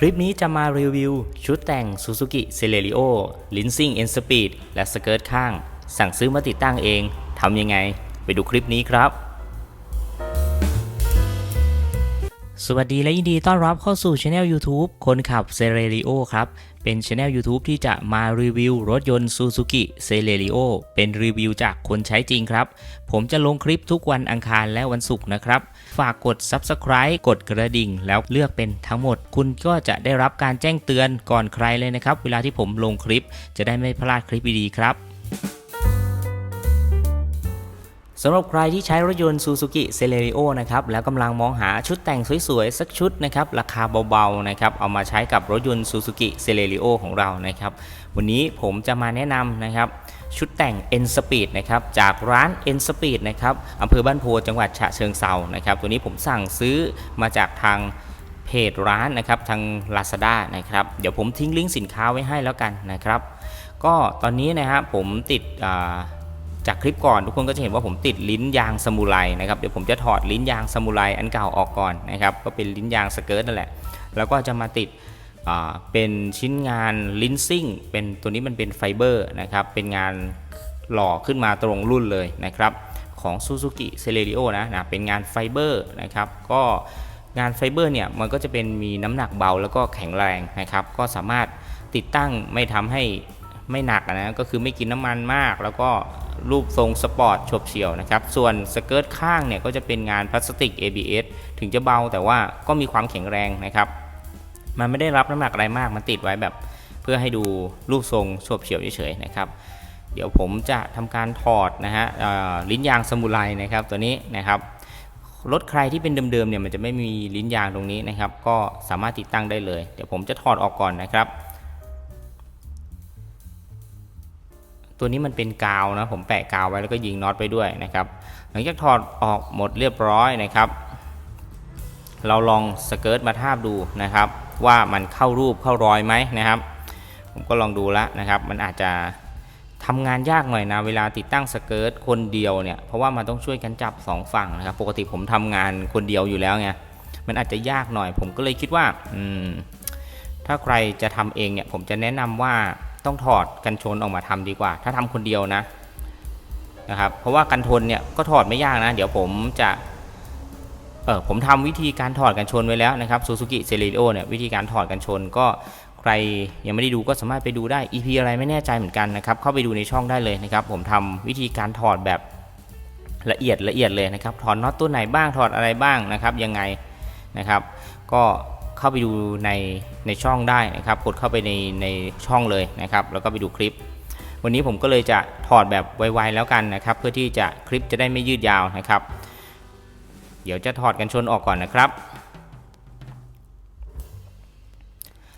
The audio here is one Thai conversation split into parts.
คลิปนี้จะมารีวิว ชุดแต่ง Suzuki Celerio Linsing N Speed และสเกิร์ตข้าง สั่งซื้อมาติดตั้งเอง ทำยังไง ไปดูคลิปนี้ครับ สวัสดีและยินดีต้อนรับเข้าสู่ช anel YouTube คนขับ Celerio ครับ เป็นช anel YouTube ที่จะมารีวิวรถยนต์ Suzuki Celerio เป็นรีวิวจากคนใช้จริงครับ ผมจะลงคลิปทุกวันอังคารและวันศุกร์นะครับ ฝากกด Subscribe กดกระดิ่ง แล้วเลือกเป็นทั้งหมด คุณก็จะได้รับการแจ้งเตือนก่อนใครเลยนะครับ เวลาที่ผมลงคลิปจะได้ไม่พลาดคลิปดีๆครับำหรับใครที่ใช้รถยนต์ Suzuki Celerio นะครับแล้วกำลังมองหาชุดแต่งสวยๆ สักชุดนะครับราคาเบาๆนะครับเอามาใช้กับรถยนต์ Suzuki Celerio ของเรานะครับวันนี้ผมจะมาแนะนำนะครับชุดแต่ง N Speed นะครับจากร้าน N Speed นะครับอำเภอบ้านโพจังหวัดฉะเชิงเซานะครับตัวนี้ผมสั่งซื้อมาจากทางเพจร้านนะครับทาง Lazada นะครับเดี๋ยวผมทิ้งลิงก์สินค้าไว้ให้แล้วกันนะครับ ก็ตอนนี้นะครับผมติดอ่า จากคลิปก่อนทุกคนก็จะเห็นว่าผมติดลิ้นยางสมุไรนะครับเดี๋ยวผมจะถอดลิ้นยางสมุไรอันเก่าออกก่อนนะครับก็เป็นลิ้นยางสเกิร์ตนั่นแหละ แล้วก็จะมาติดเป็นชิ้นงานลิ้นซิ่ง เป็นตัวนี้มันเป็นไฟเบอร์นะครับเป็นงานหล่อขึ้นมาตรงรุ่นเลยนะครับของ Suzuki Celerio นะนะเป็นงานไฟเบอร์นะครับก็งานไฟเบอร์เนี่ยมันก็จะเป็นมีน้ำหนักเบาแล้วก็แข็งแรงนะครับก็สามารถติดตั้งไม่ทำให้ ไม่หนักนะก็คือไม่กินน้ำมันมาก แล้วก็รูปทรงสปอร์ตฉบเฉี่ยวนะครับ ส่วนสเกิร์ตข้างเนี่ยก็จะเป็นงานพลาสติก ABS ถึงจะเบาแต่ว่าก็มีความแข็งแรงนะครับ มันไม่ได้รับน้ำหนักอะไรมาก มันติดไว้แบบ เพื่อให้ดูรูปทรงฉบเฉี่ยวเฉยๆนะครับเดี๋ยวผมจะทำการถอดนะฮะลิ้นยางสมุไรนะครับตัวนี้นะครับรถใครที่เป็นเดิมๆเนี่ยมันจะไม่มีลิ้นยางตรงนี้นะครับ ก็สามารถติดตั้งได้เลย เดี๋ยวผมจะถอดออกก่อนนะครับ ตัวนี้มันเป็นกาวนะผมแปะกาวไว้แล้วก็ยิงน็อตไปด้วยนะครับ หลังจากถอดออกหมดเรียบร้อยนะครับ เราลองสเกิร์ตมาทาบดูนะครับ ว่ามันเข้ารูปเข้ารอยไหมนะครับ ผมก็ลองดูแล้วนะครับ มันอาจจะทำงานยากหน่อยนะเวลาติดตั้งสเกิร์ตคนเดียวเนี่ยเพราะว่ามันต้องช่วยกันจับสองฝั่งนะครับ ปกติผมทำงานคนเดียวอยู่แล้วไงมันอาจจะยากหน่อย ผมก็เลยคิดว่าอืมถ้าใครจะทำเองเนี่ยผมจะแนะนำว่า ต้องถอดกันชนออกมาทำดีกว่า ถ้าทำคนเดียวนะนะครับ เพราะว่ากันชนเนี่ยก็ถอดไม่ยากนะ เดี๋ยวผมจะเออผมทำวิธีการถอดกันชนไว้แล้วนะครับ Suzuki Celerio เนี่ยวิธีการถอดกันชนก็ใครยังไม่ได้ดูก็สามารถไปดูได้ EP อะไรไม่แน่ใจเหมือนกันนะครับเข้าไปดูในช่องได้เลยนะครับ ผมทำวิธีการถอดแบบละเอียดละเอียดเลยนะครับถอดน็อตตัวไหนบ้างถอดอะไรบ้างนะครับยังไงนะครับ ก็ เข้าไปดูในในช่องได้นะครับกดเข้าไปในในช่องเลยนะครับ แล้วก็ไปดูคลิป วันนี้ผมก็เลยจะถอดแบบไวๆแล้วกันนะครับ เพื่อที่จะคลิปจะได้ไม่ยืดยาวนะครับ เดี๋ยวจะถอดกันชนออกก่อนนะครับ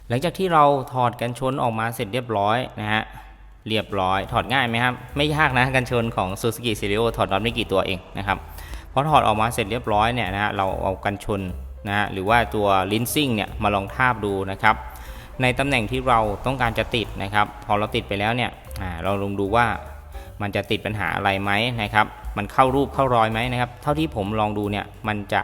หลังจากที่เราถอดกันชนออกมาเสร็จเรียบร้อยนะฮะเรียบร้อยถอดง่ายไหมครับ ไม่ยากนะกันชนของ Suzuki Celerio ถอดน็อตไม่กี่ตัวเองนะครับพอถอดออกมาเสร็จเรียบร้อยเนี่ยนะฮะเราเอากันชน นะฮะหรือว่าตัวลิ้นซิ่งเนี่ยมาลองทาบดูนะครับ ในตำแหน่งที่เราต้องการจะติดนะครับ พอเราติดไปแล้วเนี่ยเราลองดูว่ามันจะติดปัญหาอะไรไหมนะครับ มันเข้ารูปเข้ารอยไหมนะครับ เท่าที่ผมลองดูเนี่ยมันจะ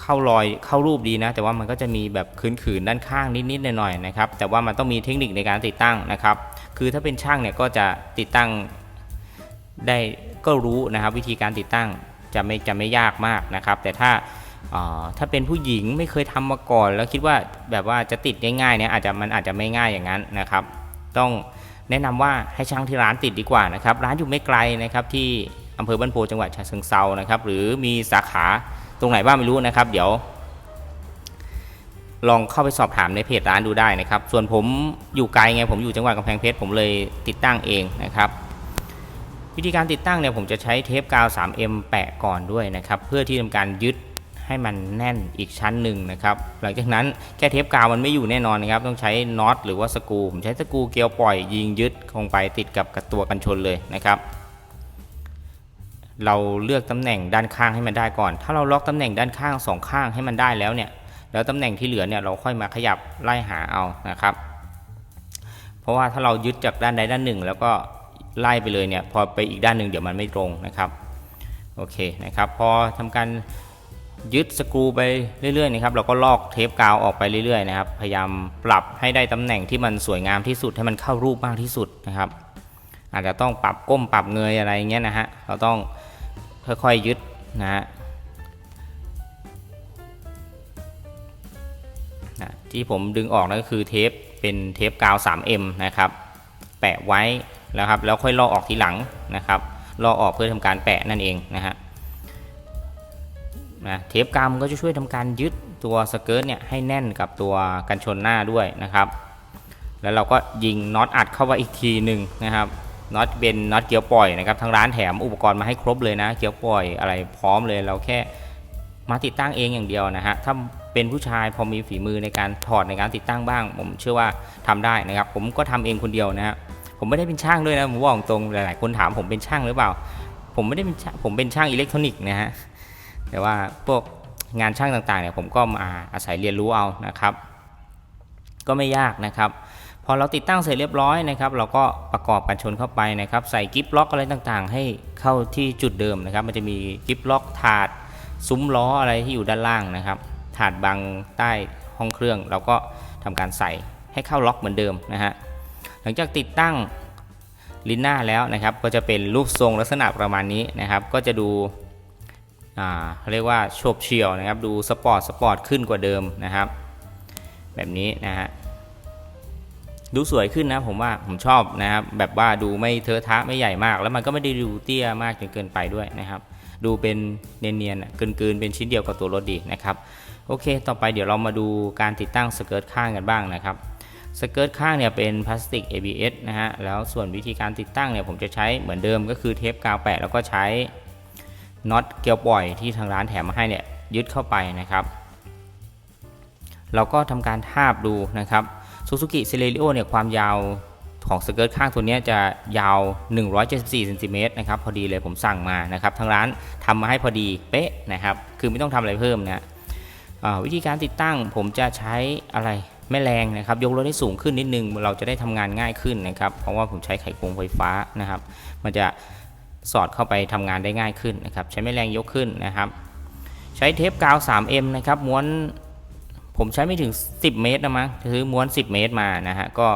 เข้ารอยเข้ารูปดีนะ แต่ว่ามันก็จะมีแบบขืนๆด้านข้างนิดๆหน่อยๆนะครับ แต่ว่ามันต้องมีเทคนิคในการติดตั้งนะครับ คือถ้าเป็นช่างเนี่ยก็จะติดตั้งได้ก็รู้นะครับ วิธีการติดตั้งจะไม่จะไม่ยากมากนะครับ แต่ถ้า ถ้าเป็นผู้หญิงไม่เคยทำมาก่อน แล้วคิดว่าแบบว่าจะติดง่ายๆเนี่ยอาจจะมันอาจจะไม่ง่ายอย่างนั้นนะครับ ต้องแนะนำว่าให้ช่างที่ร้านติดดีกว่านะครับร้านอยู่ไม่ไกลนะครับที่อำเภอบ้านโพจังหวัดฉะเชิงเซานะครับหรือมีสาขาตรงไหนบ้างไม่รู้นะครับ เดี๋ยว ลองเข้าไปสอบถามในเพจร้านดูได้นะครับ ส่วนผมอยู่ไกลไงผมอยู่จังหวัดกำแพงเพชรผมเลยติดตั้งเองนะครับวิธีการติดตั้งเนี่ยผมจะใช้เทปกาว 3M แปะก่อนด้วยนะครับ เพื่อที่ทำการยึด ให้มันแน่นอีกชั้นหนึ่งนะครับหลังจากนั้นแค่เทปกาวมันไม่อยู่แน่นอนนะครับต้องใช้น็อตหรือว่าสกูผมใช้สกูเกลียวปล่อยยิงยึดลงไปติดกับกับตัวกันชนเลยนะครับ เราเลือกตำแหน่งด้านข้างให้มันได้ก่อน ถ้าเราล็อกตำแหน่งด้านข้างสองข้างให้มันได้แล้วเนี่ยแล้วตำแหน่งที่เหลือเนี่ยเราค่อยมาขยับไล่หาเอานะครับ เพราะว่าถ้าเรายึดจากด้านใดด้านหนึ่ง แล้วก็ไล่ไปเลยเนี่ยพอไปอีกด้านหนึ่งเดี๋ยวมันไม่ตรงนะครับโอเคนะครับ พอทำการ ยึดสกรูไปเรื่อยๆนะครับเราก็ลอกเทปกาวออกไปเรื่อยๆนะครับพยายามปรับให้ได้ตำแหน่งที่มันสวยงามที่สุดให้มันเข้ารูปมากที่สุดนะครับ อาจจะต้องปรับก้มปรับเงยอะไรเงี้ยนะฮะเราต้องค่อยๆยึดนะฮะนะที่ผมดึงออกนั่นก็คือเทปเป็นเทปกาว 3M นะครับ แปะไว้แล้วครับแล้วค่อยลอกออกทีหลังนะครับลอกออกเพื่อทำการแปะนั่นเองนะฮะ นะเทปกามก็จะช่วยทำการยึดตัวสเกิร์ตเนี่ยให้แน่นกับตัวกันชนหน้าด้วยนะครับ แล้วเราก็ยิงน็อตอัดเข้าไปอีกทีหนึ่งนะครับน็อตเป็นน็อตเกียวปล่อยนะครับทางร้านแถมอุปกรณ์มาให้ครบเลยนะเกียวปล่อยอะไรพร้อมเลยเราแค่มาติดตั้งเองอย่างเดียวนะฮะถ้าเป็นผู้ชายพอมีฝีมือในการถอดในการติดตั้งบ้าง ผมเชื่อว่าทำได้นะครับ ผมก็ทำเองคนเดียวนะฮะผมไม่ได้เป็นช่างด้วยนะผมบอกตรงหลาย ๆ คนถามผมเป็นช่างหรือเปล่า ผมไม่ได้เป็นช่างผมเป็นช่างอิเล็กทรอนิกส์นะฮะ แต่ว่าพวกงานช่างต่างๆเนี่ยผมก็มาอาศัยเรียนรู้เอานะครับ ก็ไม่ยากนะครับ พอเราติดตั้งเสร็จเรียบร้อยนะครับ เราก็ประกอบกันชนเข้าไปนะครับ ใส่กิฟล็อกอะไรต่างๆ ให้เข้าที่จุดเดิมนะครับ มันจะมีกิฟล็อกถาดซุ้มล้ออะไรที่อยู่ด้านล่างนะครับ ถาดบังใต้ห้องเครื่อง เราก็ทำการใส่ให้เข้าล็อกเหมือนเดิมนะฮะหลังจากติดตั้งลิ้นหน้าแล้วนะครับ ก็จะเป็นรูปทรงลักษณะประมาณนี้นะครับ ก็จะดู เขาเรียกว่าโฉบเฉี่ยวนะครับ ดูสปอร์ตสปอร์ตขึ้นกว่าเดิมนะครับ แบบนี้นะฮะดูสวยขึ้นนะผมว่าผมชอบนะครับแบบว่าดูไม่เทอะทะไม่ใหญ่มาก แล้วมันก็ไม่ได้ดูเตี้ยมากจนเกินไปด้วยนะครับ ดูเป็นเนียนๆเกินๆเป็นชิ้นเดียวกับตัวรถดีนะครับโอเค ต่อไปเดี๋ยวเรามาดูการติดตั้งสเกิร์ตข้างกันบ้างนะครับสเกิร์ตข้างเนี่ยเป็นพลาสติก ABS นะฮะแล้วส่วนวิธีการติดตั้งเนี่ยผมจะใช้เหมือนเดิมก็คือเทปกาวแปะแล้วก็ใช้ น็อตเกลียวปล่อยที่ทางร้านแถมมาให้เนี่ยยึดเข้าไปนะครับ เราก็ทำการทาบดูนะครับซูซูกิเซเลริโอเนี่ยความยาวของสเกิร์ตข้างตัวนี้จะยาว 174เซนติเมตรนะครับพอดีเลยผมสั่งมานะครับทางร้านทำมาให้พอดีเป๊ะนะครับคือไม่ต้องทำอะไรเพิ่มนะอ่าวิธีการติดตั้งผมจะใช้อะไรแม่แรงนะครับยกรถให้สูงขึ้นนิดนึงเราจะได้ทำงานง่ายขึ้นนะครับเพราะว่าผมใช้ไขควงไฟฟ้านะครับ มันจะ สอดเข้าไปทำงานได้ง่ายขึ้นนะครับใช้แม่แรงยกขึ้นนะครับ ใช้เทปกาว 3M นะครับม้วนผมใช้ไม่ถึง 10 เมตรนะมั้งคือม้วน 10 เมตรมานะฮะก็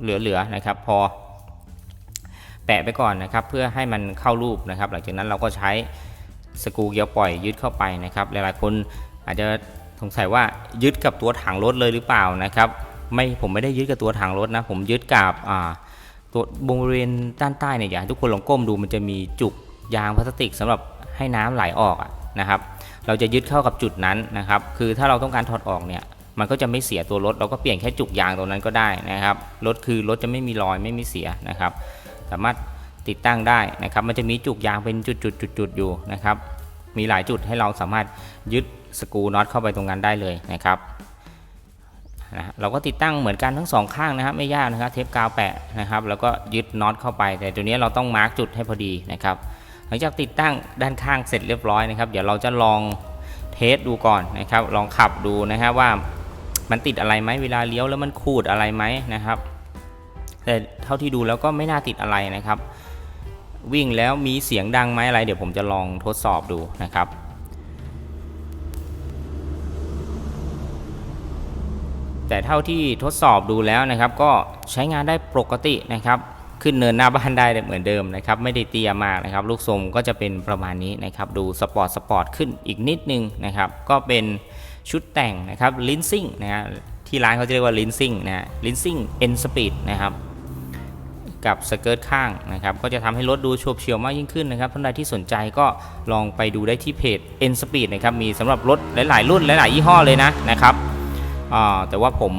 เหลือๆนะครับ พอแปะไปก่อนนะครับ เพื่อให้มันเข้ารูปนะครับ หลังจากนั้นเราก็ใช้สกูเกียวปล่อยยึดเข้าไปนะครับ หลายๆคนอาจจะสงสัยว่ายึดกับตัวถังรถเลยหรือเปล่านะครับ ไม่ผมไม่ได้ยึดกับตัวถังรถนะ ผมยึดกับอ่า ตัวบริเวณด้านใต้เนี่ยอยากให้ทุกคนลองก้มดูมันจะมีจุกยางพลาสติกสำหรับให้น้ำไหลออกอะนะครับ เราจะยึดเข้ากับจุดนั้นนะครับ คือถ้าเราต้องการถอดออกเนี่ยมันก็จะไม่เสียตัวรถ เราก็เปลี่ยนแค่จุกยางตรงนั้นก็ได้นะครับรถคือรถจะไม่มีรอยไม่มีเสียนะครับ สามารถติดตั้งได้นะครับ มันจะมีจุกยางเป็นจุดๆๆๆอยู่นะครับ มีหลายจุดให้เราสามารถยึดสกรูน็อตเข้าไปตรงนั้นได้เลยนะครับ นะเราก็ติดตั้งเหมือนกันทั้งสองข้างนะครับ ไม่ยากนะครับเทปกาวแปะนะครับ แล้วก็ยึดน็อตเข้าไป แต่ตัวนี้เราต้องมาร์กจุดให้พอดีนะครับ หลังจากติดตั้งด้านข้างเสร็จเรียบร้อยนะครับ เดี๋ยวเราจะลองเทสดูก่อนนะครับ ลองขับดูนะครับว่ามันติดอะไรไหมเวลาเลี้ยวแล้วมันขูดอะไรไหมนะครับ แต่เท่าที่ดูแล้วก็ไม่น่าติดอะไรนะครับ วิ่งแล้วมีเสียงดังไหมอะไร เดี๋ยวผมจะลองทดสอบดูนะครับ แต่เท่าที่ทดสอบดูแล้วนะครับก็ใช้งานได้ปกตินะครับ ขึ้นเนินหน้าบ้านได้เหมือนเดิมนะครับ ไม่ได้เตี้ยมากนะครับ ลูกทรงก็จะเป็นประมาณนี้นะครับ ดูสปอร์ตสปอร์ตขึ้นอีกนิดนึงนะครับ ก็เป็นชุดแต่งนะครับลินซิ่งนะฮะที่ร้านเขาจะเรียกว่าลินซิ่งนะลินซิ่งเอ็นสปีดนะครับกับสเกิร์ตข้างนะครับ ก็จะทำให้รถดูโฉบเฉี่ยวมากยิ่งขึ้นนะครับท่านใดที่สนใจก็ลองไปดูได้ที่เพจ N Speed นะครับ มีสำหรับรถหลาย ๆ รุ่นหลาย ๆ ยี่ห้อเลยนะนะครับ แต่ว่าผม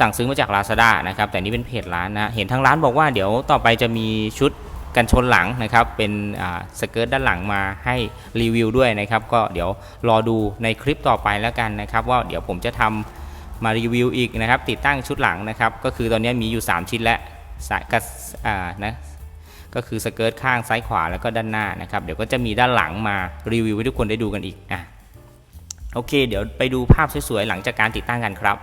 สั่งซื้อมาจาก Lazada นะครับ แต่นี่เป็นเพจร้านนะ เห็นทางร้านบอกว่าเดี๋ยวต่อไปจะมีชุดกันชนหลังนะครับ เป็นสเกิร์ตด้านหลังมาให้รีวิวด้วยนะครับ ก็เดี๋ยวรอดูในคลิปต่อไปแล้วกันนะครับ ว่าเดี๋ยวผมจะทำมารีวิวอีกนะครับ ติดตั้งชุดหลังนะครับ ก็คือตอนนี้มีอยู่ 3 ชิ้นแล้วสายกับอ่านะก็คือสเกิร์ตข้างซ้ายขวาแล้วก็ด้านหน้านะครับ เดี๋ยวก็จะมีด้านหลังมารีวิวให้ทุกคนได้ดูกันอีกอะ โอเค เดี๋ยวไปดูภาพสวยๆหลังจากการติดตั้งกันครับ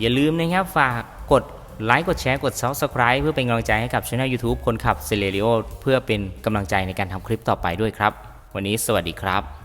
อย่าลืมนะครับฝากกดไลค์กดแชร์กด Subscribe เพื่อเป็นกำลังใจให้กับช่อง YouTube คนขับ Celerio เพื่อเป็นกำลังใจในการทำคลิปต่อไปด้วยครับ วันนี้สวัสดีครับ